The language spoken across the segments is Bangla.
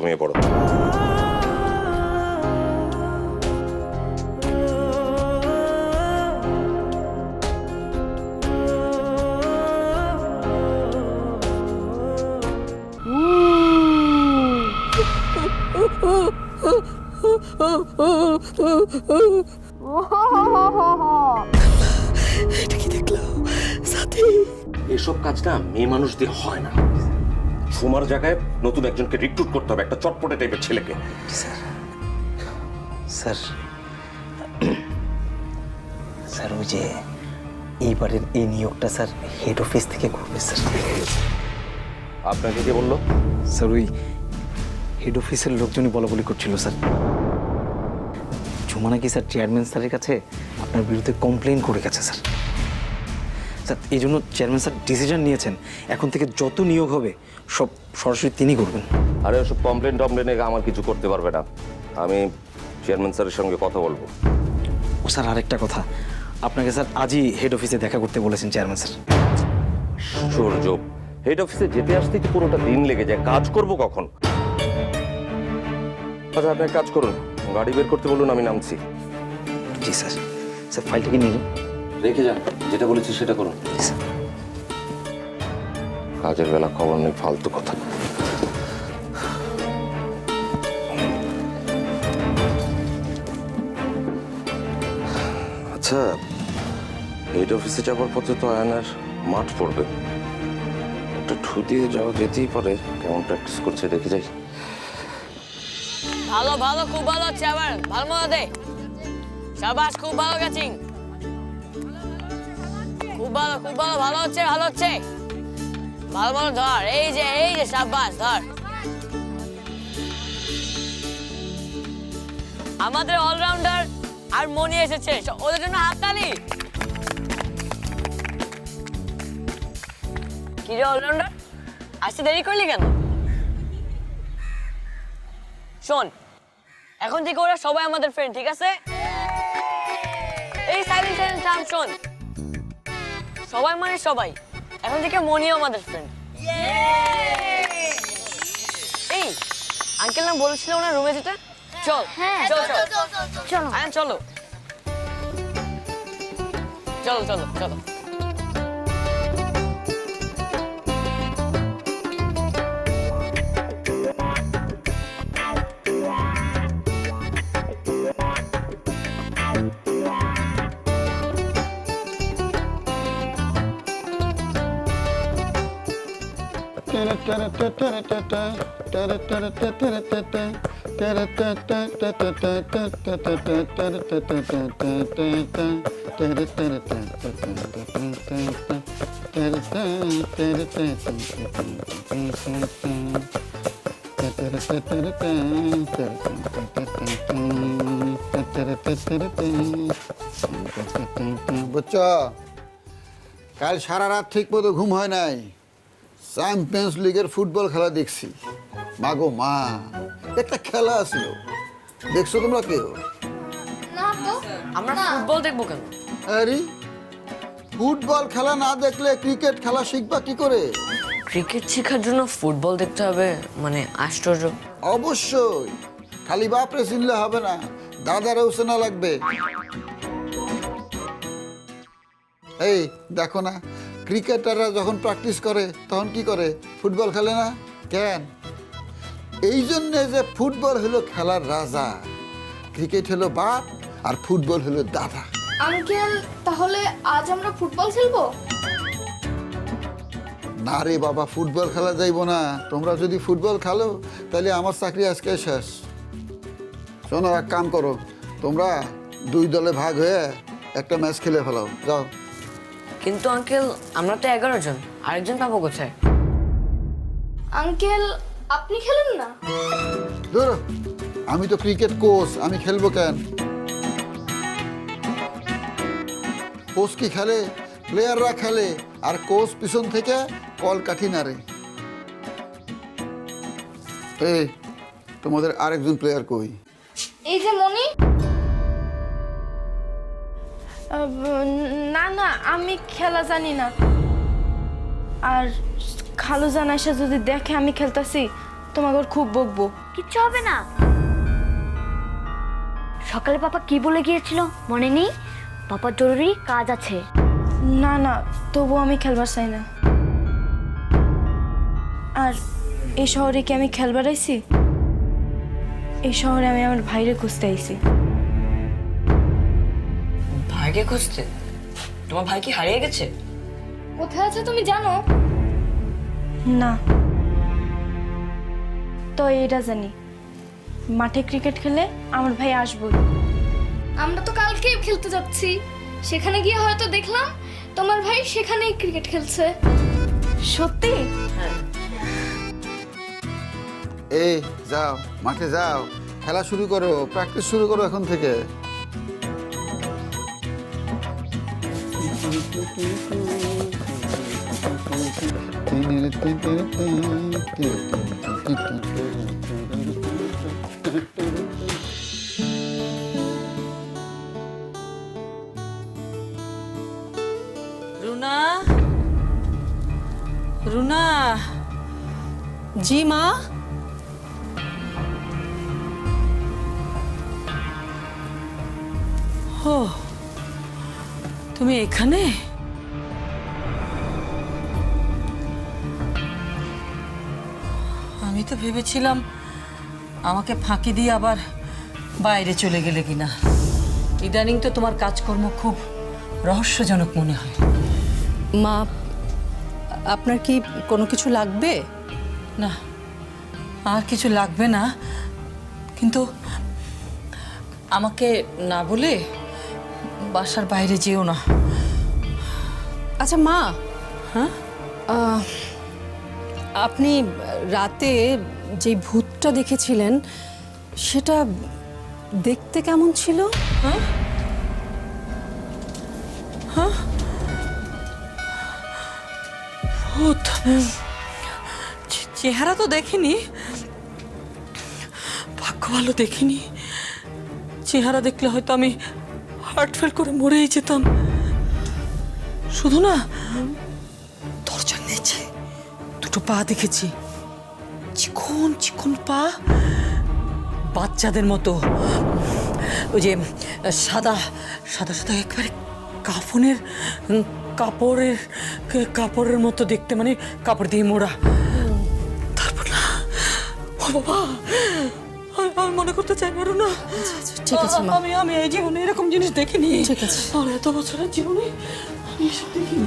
ঘুমিয়ে পড়ো। এটা কি দেখলাম সাথী। এসব কাজ না মেয়ে মানুষ দিয়ে হয় না। সুমার জায়গায় নতুন একজনকে রিক্রুট করতে হবে একটা চটপটে টাইপের ছেলেকে। স্যার স্যার স্যার ওই যে এইবারের এই নিয়োগটা স্যার হেড অফিস থেকে করবে স্যার। আপনাকে কে বলল? স্যার ওই হেড অফিসের লোকজনই বলা বলি করছিল স্যার। ঝুমা নাকি স্যার চেয়ারম্যান স্যারের কাছে আপনার বিরুদ্ধে কমপ্লেন করে গেছে স্যার। স্যার এই জন্য চেয়ারম্যান স্যার ডিসিশন নিয়েছেন। এখন থেকে যত নিয়োগ হবে সব সরাসরি তিনি করবেন। আরে ওসব কমপ্লেন টমপ্লেনে আমার কিছু করতে পারবে না। আমি চেয়ারম্যান স্যারের সঙ্গে কথা বলব। ও স্যার আরেকটা কথা। আপনাকে স্যার আজই হেড অফিসে দেখা করতে বলেছেন চেয়ারম্যান স্যার। সূর্য হেড অফিসে যেতে আসতেই তো পুরোটা দিন লেগে যায়? কাজ করব কখন? আচ্ছা আপনি কাজ করুন। গাড়ি বের করতে বলুন আমি নামছি। জি স্যার। স্যার ফাইলটা কি নিয়ে রেখে যান। যেটা বলেছি সেটা করুন। কাজের বেলা খবর নেই ফালতু কথা। আচ্ছা হেড অফিসে যাবার পথে তো আয়নার মাঠ পড়বে। একটা ঠু দিয়ে যাওয়া যেতেই পারে। কেমন প্র্যাকটিস করছে দেখে যাই। ভালো ভালো খুব ভালো হচ্ছে আবার। ভালো মতো দে। সাবাস খুব ভালো গেছিং খুব ভালো খুব ভালো ভালো হচ্ছে ভালো হচ্ছে। ভালো ভালো, ধর, এই যে এই যে সাবাস ধর। আমাদের অলরাউন্ডার আর মনি এসেছে ওদের জন্য হাততালি। কি রে অলরাউন্ডার আসতে দেরি করলি কেন? শোন, এখন থেকে ওরা সবাই আমাদের ফ্রেন্ড ঠিক আছে? এই সাইলেন্ট সাইলেন্ট শোন। সবাই মানে সবাই। এখন থেকে মনিও আমাদের ফ্রেন্ড এই আঙ্কেল নাম বলেছিল ওনার রুমে যেতে? চল চল চল চলো। হ্যাঁ চলো। চলো চলো চলো। বুঝছ? কাল সারা রাত ঠিক মতো ঘুম হয় নাই। চ্যাম্পিয়ন্স লিগের ফুটবল খেলা দেখছি। মাগো মা একটা খেলা আছিল দেখছ তোমরা কেউ? না তো। আমরা ফুটবল দেখব কেন? আরে ফুটবল খেলা না দেখলে ক্রিকেট খেলা শিখবা কি করে? ক্রিকেট শেখার জন্য ফুটবল দেখতে হবে মানে আশ্চর্য। অবশ্যই। খালি বাপরে চিনলে হবে না দাদারেও চেনা লাগবে। এই দেখো না ক্রিকেটাররা যখন প্র্যাকটিস করে তখন কি করে? ফুটবল খেলে না? কেন? এই জন্যে যে ফুটবল হলো খেলার রাজা ক্রিকেট হলো বাপ আর ফুটবল হলো দাদা। আঙ্কেল তাহলে আজ আমরা ফুটবল খেলব? না রে বাবা ফুটবল খেলা যাইবো না। তোমরা যদি ফুটবল খেলো তাহলে আমার চাকরি আজকে শেষ। শোনো এক কাম করো তোমরা দুই দলে ভাগ হয়ে একটা ম্যাচ খেলে ফেলাও। যাও। কিন্তু আঙ্কেল আমরা তো এগারো জন। আরেকজন পাবো কোথায়? আঙ্কেল আপনি খেলেন না? ধরো আমি তো ক্রিকেট কোচ আমি খেলব কেন? কোচ কি খেলে? প্লেয়াররা খেলে আর কোচ পিছন থেকে কল কাঠি নারে এই তোমাদের আরেকজন প্লেয়ার কই? এই যে মনি না না আমি খেলা জানি না। আর খালু জান এসে যদি দেখে আমি খেলতাছি তোমাকে ওর খুব বকবো। কিচ্ছু হবে না। সকালে পাপা কি বলে গিয়েছিল মনে নেই? পাপার জরুরি কাজ আছে। না না তবু আমি খেলবার চাই না। আর এই শহরে কি আমি খেলবার আইছি? এই শহরে আমি আমার ভাইরে খুঁজতে আইছি। ভাইকে খুঁজতে? তোমার ভাই কি হারিয়ে গেছে? কোথায় আছে তুমি জানো? না। তো এটা জানি। মাঠে ক্রিকেট খেলে আমার ভাই আসবই। আমরা তো কালকেই খেলতে যাচ্ছি। সেখানে গিয়ে হয়তো দেখলাম তোমার ভাই সেখানেই ক্রিকেট খেলছে। সত্যি? এই যাও মাঠে যাও। খেলা শুরু করো প্র্যাকটিস শুরু করো এখন থেকে। রুনা রুনা জি মা ও তুমি এখানে? আমি তো ভেবেছিলাম আমাকে ফাঁকি দিয়ে আবার বাইরে চলে গেলে কিনা। ইদানিং তো তোমার কাজকর্ম খুব রহস্যজনক মনে হয়। মা আপনার কি কোনো কিছু লাগবে? না আর কিছু লাগবে না। কিন্তু আমাকে না বলে বাসার বাইরে যেও না। আচ্ছা মা। হ্যাঁ? আপনি রাতে যে ভূতটা দেখেছিলেন সেটা দেখতে কেমন ছিল? ভূত। চে- চেহারা তো দেখিনি। ভাগ্য ভালো দেখিনি। চেহারা দেখলে হয়তো আমি হার্ট ফেল করে মরেই যেতাম। শুধু না দরজার নিচে দুটো পা দেখেছি। চিকন চিকন পা। বাচ্চাদের মতো। ওই যে, সাদা সাদা সাদা একবারে কাফনের কাপড়ের কাপড়ের মতো দেখতে মানে কাপড় দিয়ে মোড়া। তারপর না বাবা! আমি- মনে করতে চাই না না ঠিক আছে মা। আমি আমি এই জীবনে এরকম জিনিস দেখিনি। ঠিক আছে। আর এত বছরের জীবনে আমি এসব দেখিনি।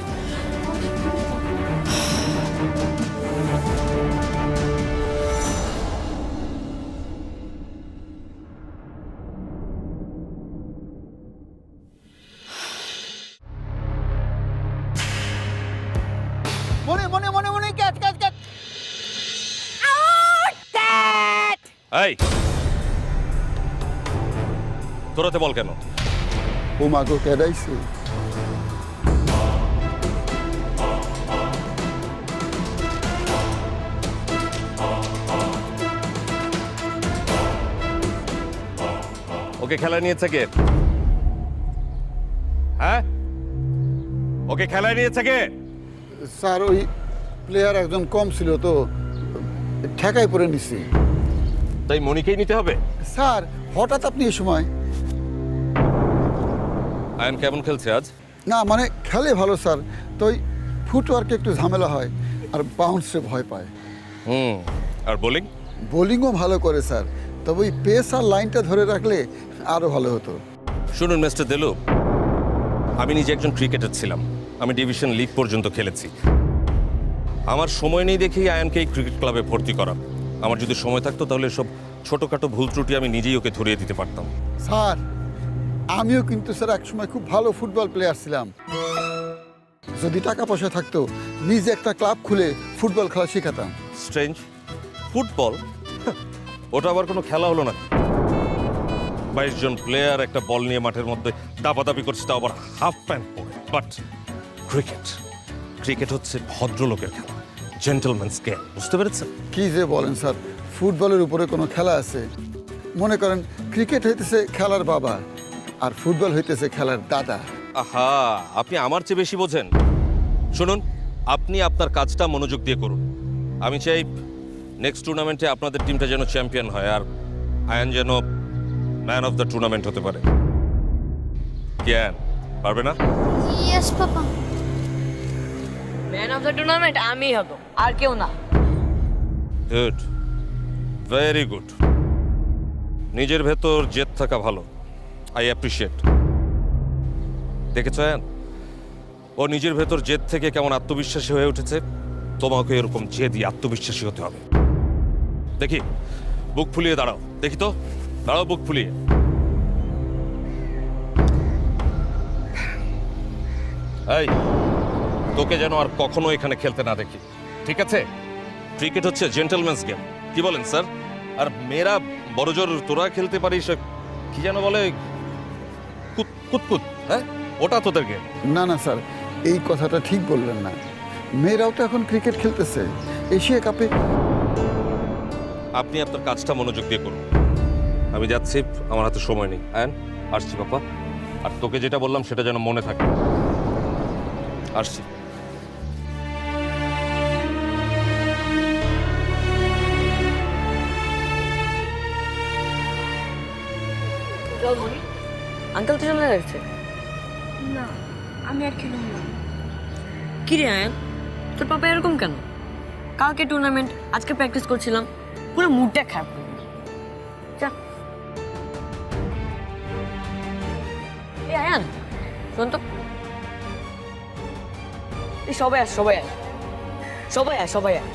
তোরাতে বল কেন? ও মাগো কেডাইছে? ওকে খেলা নিয়েছে কে? হ্যাঁ? ওকে খেলায় নিয়েছে কে? স্যার ওই প্লেয়ার একজন কম ছিল তো ঠেকাই পড়ে নিছি। তাই মনিকেই নিতে হবে? স্যার হঠাৎ আপনি এই সময় আয়ন কেমন খেলছে আজ? না মানে খেলে ভালো স্যার। তো ওই ফুটওয়ার্কে একটু ঝামেলা হয় আর বাউন্সে ভয় পায়। হুম আর বোলিং বোলিংও ভালো করে স্যার। তবে ওই পেস আর লাইনটা ধরে রাখলে আরও ভালো হতো। শুনুন মিস্টার দেলু। আমি নিজে একজন ক্রিকেটার ছিলাম। আমি ডিভিশন লিগ পর্যন্ত খেলেছি। আমার সময় নেই দেখেই আয়নকে এই ক্রিকেট ক্লাবে ভর্তি করা। আমার যদি সময় থাকতো তাহলে সব ছোটোখাটো ভুল ত্রুটি আমি নিজেই ওকে ধরিয়ে দিতে পারতাম। স্যার আমিও কিন্তু স্যার একসময় খুব ভালো ফুটবল প্লেয়ার ছিলাম। যদি টাকা পয়সা থাকতো নিজে একটা ক্লাব খুলে ফুটবল খেলা শেখাতাম। Strange football? ওটা আবার কোনো খেলা হলো না। বাইশ জন প্লেয়ার একটা বল নিয়ে মাঠের মধ্যে দাপাদাপি করছে তা আবার হাফ প্যান্ট পরে। বাট ক্রিকেট ক্রিকেট হচ্ছে ভদ্রলোকের খেলা জেন্টলম্যানস গেম বুঝতে পেরেছেন? কি যে বলেন স্যার ফুটবলের উপরে কোনো খেলা আছে? মনে করেন ক্রিকেট হইতেছে খেলার বাবা। আর ফুটবল হইতেছে খেলার দাদা। আহা আপনি আমার চেয়ে বেশি বোঝেন। শুনুন আপনি আপনার কাজটা মনোযোগ দিয়ে করুন। আমি চাই নেক্সট টুর্নামেন্টে আপনাদের টিমটা যেন চ্যাম্পিয়ন হয় আর আয়ান যেন ম্যান অফ দ্য টুর্নামেন্ট হতে পারে। জ্ঞান পারবে না? Yes papa. Man of the tournament আমি হতো আর কেউ না। গুড ভেরি গুড নিজের ভেতর জেদ থাকা ভালো। আই অ্যাপ্রিসিয়েট দেখেছ, আয়ান? ও নিজের ভেতর জেদ থেকে কেমন আত্মবিশ্বাসী হয়ে উঠেছে, তোমাকে এরকম জেদি আত্মবিশ্বাসী হতে হবে। দেখি, বুক ফুলিয়ে দাঁড়াও। দেখি তো, দাঁড়াও বুক ফুলিয়ে। এই, তোকে যেন আর কখনো এখানে খেলতে না দেখি। ঠিক আছে? ক্রিকেট হচ্ছে জেন্টলম্যানস গেম কি বলেন, স্যার? আর মেয়েরা, বড়জোর তোরা খেলতে পারিস, কি যেন বলে কুতকুত হ্যাঁ? ওটা তোদের গেম না না স্যার এই কথাটা ঠিক বললেন না। মেয়েরাও তো এখন ক্রিকেট খেলতেছে। এশিয়া কাপে আপনি আপনার কাজটা মনোযোগ দিয়ে করুন। আমি যাচ্ছি আমার হাতে সময় নেই। আয়ন আসছি বাবা আর তোকে যেটা বললাম সেটা যেন মনে থাকে। আসছি। আঙ্কেল তো চলে যাচ্ছে না আমি আর খেলুম না। কি রে আয়ান? তোর পাপা এরকম কেন? কালকে টুর্নামেন্ট আজকে প্র্যাকটিস করছিলাম পুরো মুডটা খারাপ করে। যা। এ আয়ান শোন তো। এই সবাই আস সবাই আস সবাই আস সবাই আস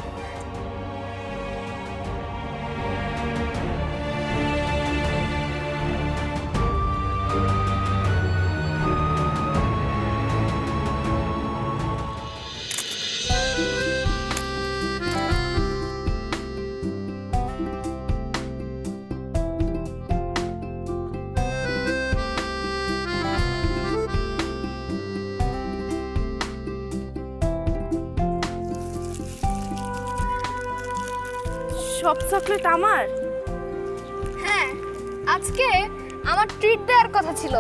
চকলেট আমার? হ্যাঁ আজকে আমার ট্রিট দেওয়ার কথা ছিল।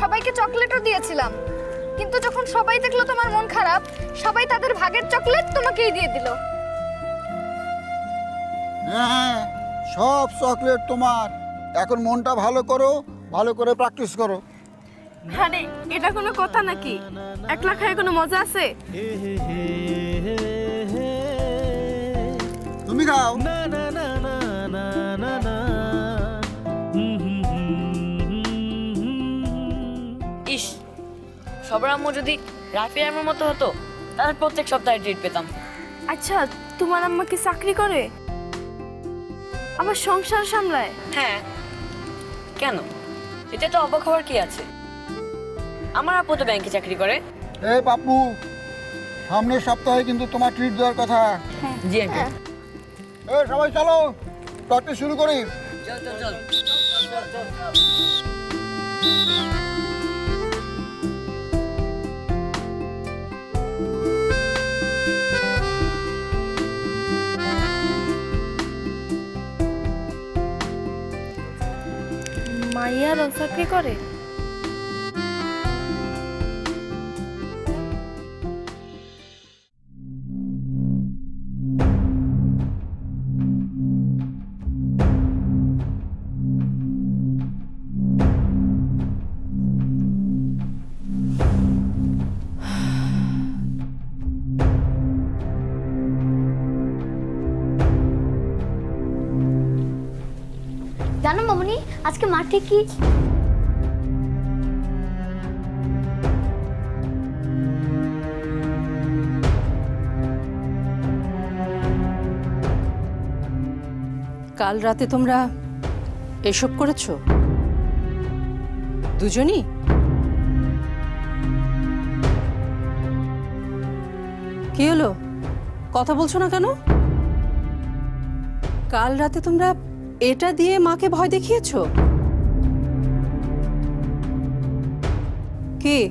সবাইকে চকলেটও দিয়েছিলাম। কিন্তু যখন সবাই দেখল তোমার মন খারাপ সবাই তাদের ভাগের চকলেট তোমাকেই দিয়ে দিল। হ্যাঁ সব চকলেট তোমার। এখন মনটা ভালো করো ভালো করে প্র্যাকটিস করো। আরে এটা কোনো কথা নাকি? একলা খায় কোনো মজা আছে? তুমি খাও। সবার আম্মু যদি রাফি আম্মুর মতো হতো তাহলে প্রত্যেক সপ্তাহে ট্রিট পেতাম। আচ্ছা তোমার আম্মা কি চাকরি করে? আবার সংসার সামলায়? হ্যাঁ। কেন? এতে তো অবাক হওয়ার কি আছে? আমার আপু তো ব্যাংকে চাকরি করে। এই পাপ্পু সামনের সপ্তাহে কিন্তু তোমার ট্রিট দেওয়ার কথা। জি আঙ্কেল এই সবাই চলো প্র্যাকটিস শুরু করি। চল চল চল। মাইয়ারও চাকরি করে? আজকে কি? কাল রাতে তোমরা এসব করেছ? দুজনই? কি হলো? কথা বলছো না কেন? কাল রাতে তোমরা এটা দিয়ে মাকে ভয় দেখিয়েছো? কি?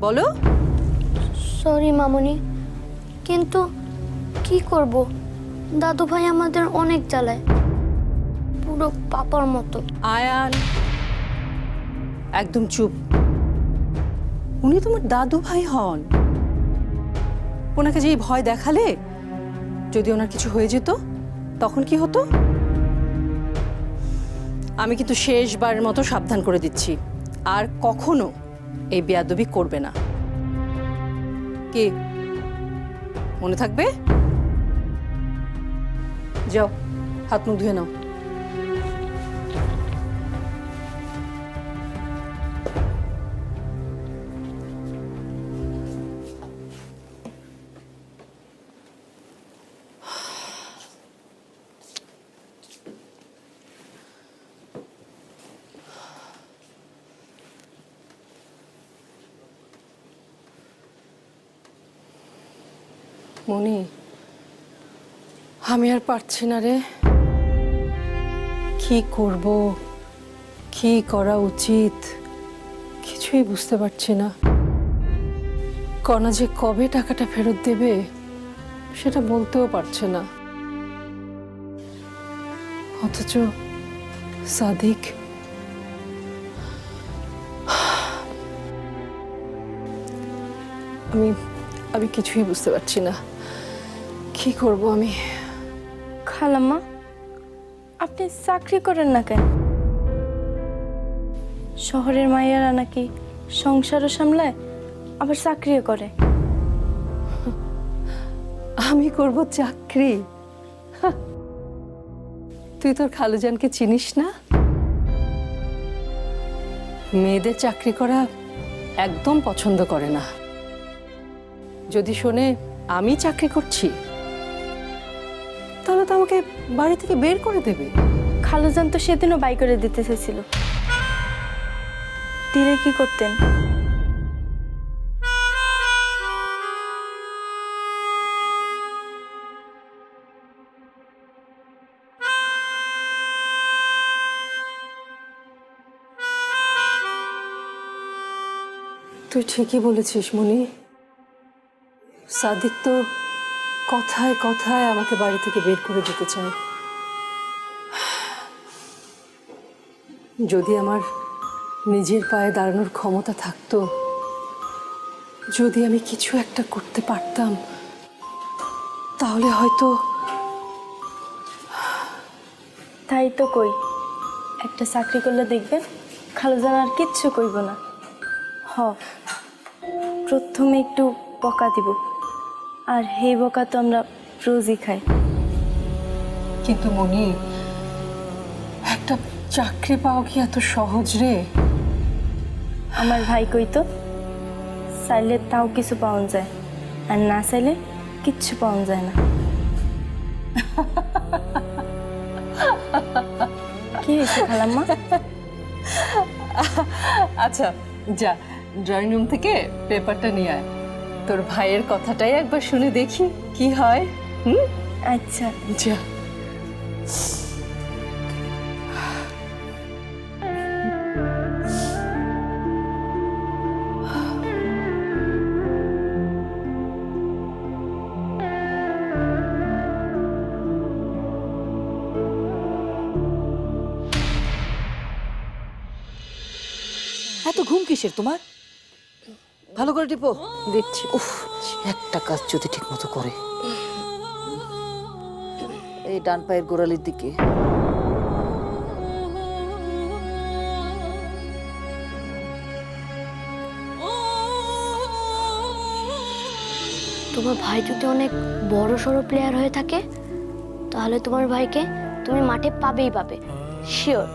বলো। সরি মামনি। কিন্তু কি করব? দাদু ভাই আমাদের অনেক জ্বালায়। পুরো পাপার মতো। আয়ান একদম চুপ। উনি তোমার দাদু ভাই হন। ওনাকে যে ভয় দেখালে যদি ওনার কিছু হয়ে যেত তখন কি হতো? আমি কিন্তু শেষবারের মতো সাবধান করে দিচ্ছি। আর কখনো এই বেয়াদবি করবে না। কি? মনে থাকবে? যাও হাত মুখ ধুয়ে নাও। মনি আমি আর পারছি না রে। কি করব, কি করা উচিত, কিছুই বুঝতে পারছি না। কণা যে কবে টাকাটা ফেরত দেবে, সেটা বলতেও পারছে না। অথচ সাদিক, আমি আমি কিছুই বুঝতে পারছি না। কি করব আমি? খালাম্মা আপনি চাকরি করেন না কেন? শহরের মাইয়ারা নাকি সংসারও সামলায় আবার চাকরিও করে? আমি করব চাকরি। তুই তোর খালুজানকে চিনিস না? মেয়েদের চাকরি করা একদম পছন্দ করে না। যদি শোনে আমি চাকরি করছি। তো আমাকে বাড়ি থেকে বের করে দেবে। খালুজান তো সেদিনও বাই করে দিতে চেয়েছিল দিলে কি করতেন? তুই ঠিকই বলেছিস মনি। সাদিক তো কথায় কথায় আমাকে বাড়ি থেকে বের করে দিতে চায় যদি আমার নিজের পায়ে দাঁড়ানোর ক্ষমতা থাকতো, যদি আমি কিছু একটা করতে পারতাম, তাহলে হয়তো তাই তো কই, একটা চাকরি করলে দেখবেন খালুজান আর কিচ্ছু কইব না। হ, প্রথমে একটু বকা দিব। আর হে বকা তো আমরা রোজই খাই। কিন্তু মনি একটা চাকরি পাওয়া কি এত সহজ রে? আমার ভাই কইতো চাইলে তাও কিছু পাওয়া যায় আর না চাইলে কিচ্ছু পাওয়া যায় না। কি হয়েছে খালাম্মা? আচ্ছা যা ড্রয়িং রুম থেকে পেপারটা নিয়ে আয়। তোর ভাইয়ের কথাটাই একবার শুনে দেখি কি হয় হুম? আচ্ছা। যা। এত ঘুম কিসের তোমার? ভালো করে টিপো। দিচ্ছি উফ, একটা কাজ যদি ঠিক মতো করে। এই ডান পায়ের গোড়ালির দিকে। তোমার ভাই যদি অনেক বড় সড়ো প্লেয়ার হয়ে থাকে, তাহলে তোমার ভাইকে তুমি মাঠে পাবেই পাবে। শিওর